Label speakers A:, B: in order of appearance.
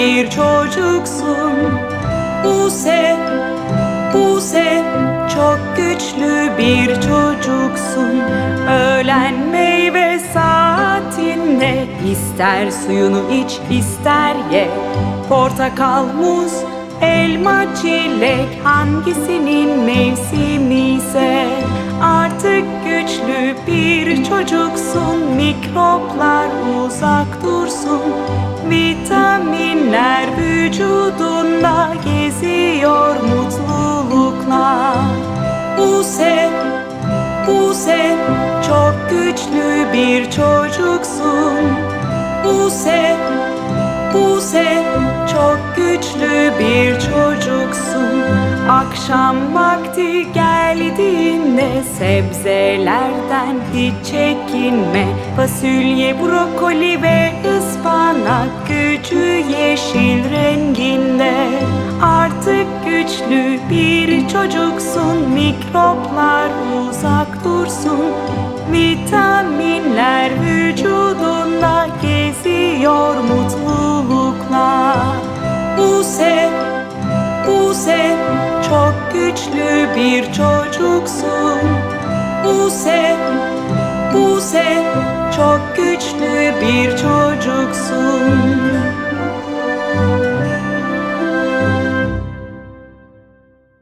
A: Bir çocuksun. Buse, Buse çok güçlü bir çocuksun. Öğlen meyve saatinde ister suyunu iç ister ye. Portakal, muz, elma, çilek hangisinin mevsimi ise çocuksun. Mikroplar uzak dursun. Vitaminler vücudunda geziyor mutlulukla. Buse, Buse çok güçlü bir çocuksun. Buse, Buse çok güçlü bir çocuksun. Akşam vakti geldiğinde sebzelerden hiç çekinme. Fasulye, brokoli ve ıspanak gücü yeşil renginde. Artık güçlü bir çocuksun. Mikroplar uzak dursun. Vitaminler vücudunda geziyor mutlulukla. Buse, Buse çok güçlü bir çocuksun. Çok güçlü bir çocuksun.